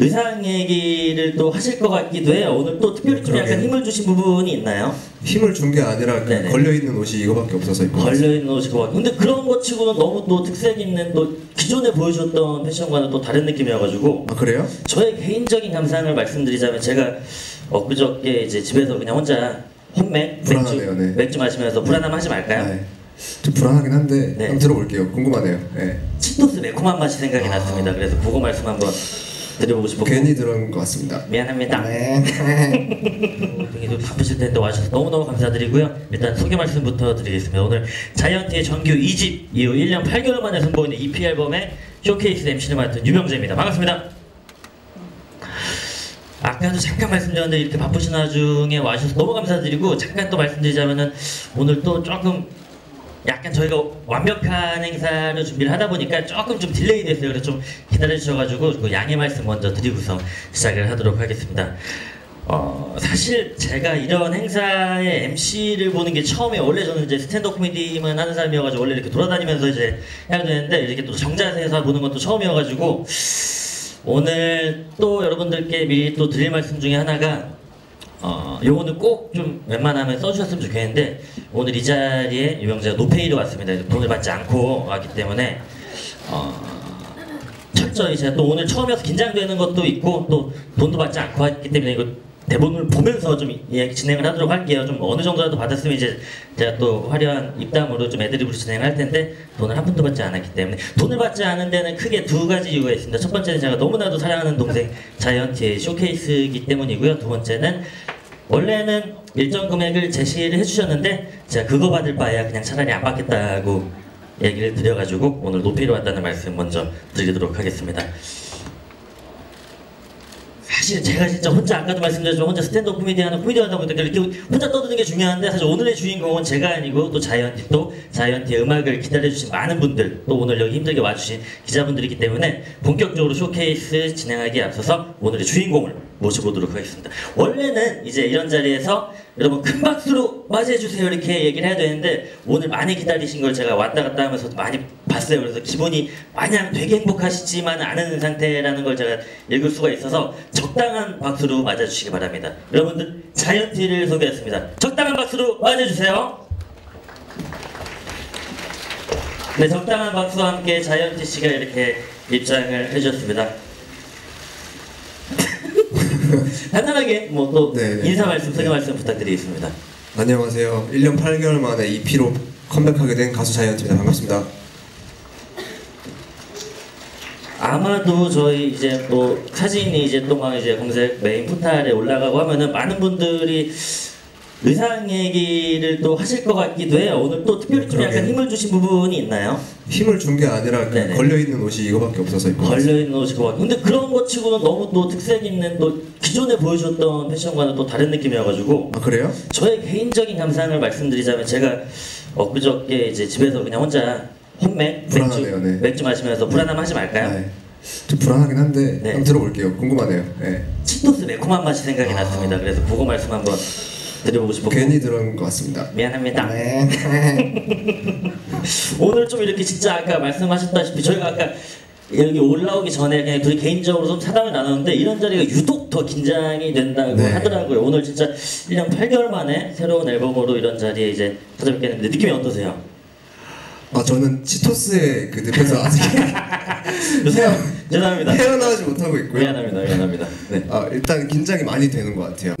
의상 얘기를 또 하실 것 같기도 해요. 오늘 또 특별히 좀 약간. 힘을 주신 부분이 있나요? 힘을 준 게 아니라 그 네네. 걸려 있는 옷이 이거밖에 없어서 입고. 걸려있는 것 같아요. 근데 그런 것 치고는 너무 또 특색 있는 또 기존에 보여주셨던 패션과는 또 다른 느낌이어가지고 아 그래요? 저의 개인적인 감상을 말씀드리자면 제가 엊그저께 이제 집에서 그냥 혼자 홈맥 맥주, 네. 맥주 마시면서 불안함 하지 말까요? 네. 좀 불안하긴 한데 네. 한번 들어볼게요. 궁금하네요. 네. 치토스 매콤한 맛이 생각이 아. 났습니다. 그래서 그거 말씀 한번 드려보고 싶었고 괜히 들은 것 같습니다. 미안합니다. 네. 되게 좀 바쁘실 텐데 와주셔서 너무너무 감사드리고요. 일단 소개 말씀부터 드리겠습니다. 오늘 자이언티의 정규 2집 이후 1년 8개월 만에 선보이는 EP 앨범의 쇼케이스 MC를 맡은 유명재입니다. 반갑습니다. 아까도 잠깐 말씀드렸는데 이렇게 바쁘신 와중에 와주셔서 너무 감사드리고 잠깐 또 말씀드리자면은 오늘 또 조금 약간 저희가 완벽한 행사를 준비를 하다 보니까 조금 좀 딜레이 됐어요. 그래서 좀 기다려 주셔가지고 그 양해 말씀 먼저 드리고서 시작을 하도록 하겠습니다. 어, 사실 제가 이런 행사의 MC를 보는 게 처음에 원래 저는 이제 스탠드업 코미디만 하는 사람이어가지고 원래 이렇게 돌아다니면서 이제 해야 되는데 이렇게 또 정자세에서 보는 것도 처음이어가지고 오늘 또 여러분들께 미리 또 드릴 말씀 중에 하나가 어, 요거는 꼭 좀 웬만하면 써주셨으면 좋겠는데 오늘 이 자리에 유명재가 노페이로 왔습니다. 돈을 받지 않고 왔기 때문에 어, 철저히 제가 또 오늘 처음이어서 긴장되는 것도 있고 또 돈도 받지 않고 왔기 때문에 이거 대본을 보면서 좀 예, 진행을 하도록 할게요. 좀 어느 정도라도 받았으면 이제 제가 또 화려한 입담으로 좀 애드립으로 진행을 할 텐데 돈을 한 푼도 받지 않았기 때문에 돈을 받지 않은 데는 크게 두 가지 이유가 있습니다. 첫 번째는 제가 너무나도 사랑하는 동생 자이언티의 쇼케이스이기 때문이고요. 두 번째는 원래는 일정 금액을 제시를 해주셨는데 제가 그거 받을 바에야 그냥 차라리 안 받겠다고 얘기를 드려가지고 오늘 높이로 왔다는 말씀 먼저 드리도록 하겠습니다. 사실 제가 진짜 혼자 아까도 말씀드렸지만 혼자 스탠드업 코미디 하는 코미디 하다 보니까 이렇게 혼자 떠드는 게 중요한데 사실 오늘의 주인공은 제가 아니고 또 자이언티 또 자이언티의 음악을 기다려주신 많은 분들 또 오늘 여기 힘들게 와주신 기자분들이기 때문에 본격적으로 쇼케이스 진행하기에 앞서서 오늘의 주인공을 모셔보도록 하겠습니다. 원래는 이제 이런 자리에서 여러분 큰 박수로 맞이해주세요 이렇게 얘기를 해야 되는데 오늘 많이 기다리신 걸 제가 왔다 갔다 하면서 많이 봤어요. 그래서 기분이 마냥 되게 행복하시지만 않은 상태라는 걸 제가 읽을 수가 있어서 적당한 박수로 맞아주시기 바랍니다. 여러분들 자이언티를 소개했습니다. 적당한 박수로 맞아주세요. 네, 적당한 박수와 함께 자이언티 씨가 이렇게 입장을 해주셨습니다. 간단하게 뭐또 네, 네. 인사 말씀, 소개 네. 말씀 부탁드리겠습니다. 안녕하세요. 1년 8개월 만에 EP로 컴백하게 된 가수 자이언트입니다. 반갑습니다. 아마도 저희 이제 또 사진이 이제 또막 이제 검색 메인 포탈에 올라가고 하면은 많은 분들이 의상 얘기를 또 하실 것 같기도 해요. 오늘 또 특별히 좀 약간. 힘을 주신 부분이 있나요? 힘을 준 게 아니라 그 네네. 걸려 있는 옷이 이거밖에 없어서 입고. 걸려있는 옷일 것 같아요. 근데 그런 것 치고는 너무 또 특색 있는 또 기존에 보여주셨던 패션과는 또 다른 느낌이어가지고 아 그래요? 저의 개인적인 감상을 말씀드리자면 제가 엊그저께 이제 집에서 그냥 혼자 홈맥 맥주, 불안하네요, 네. 맥주 마시면서 불안함 하지 말까요? 네. 좀 불안하긴 한데 네. 한번 들어볼게요. 궁금하네요. 네. 치토스 매콤한 맛이 생각이 아. 났습니다. 그래서 그거 말씀 한번 드려보고 싶었고 괜히 들은 것 같습니다. 미안합니다. 네. 오늘 좀 이렇게 진짜 아까 말씀하셨다시피 저희가 아까 여기 올라오기 전에 그냥 둘이 개인적으로 좀 사담을 나눴는데 이런 자리가 유독 더 긴장이 된다고 네. 하더라고요. 오늘 진짜 1년 8개월 만에 새로운 앨범으로 이런 자리에 이제 찾아뵙게 됐는데 느낌이 어떠세요? 아 저는 치토스의 그 늪에서 아직 죄송- 죄송합니다. 헤어나오지 못하고 있고요. 미안합니다. 미안합니다. 네. 아 일단 긴장이 많이 되는 것 같아요.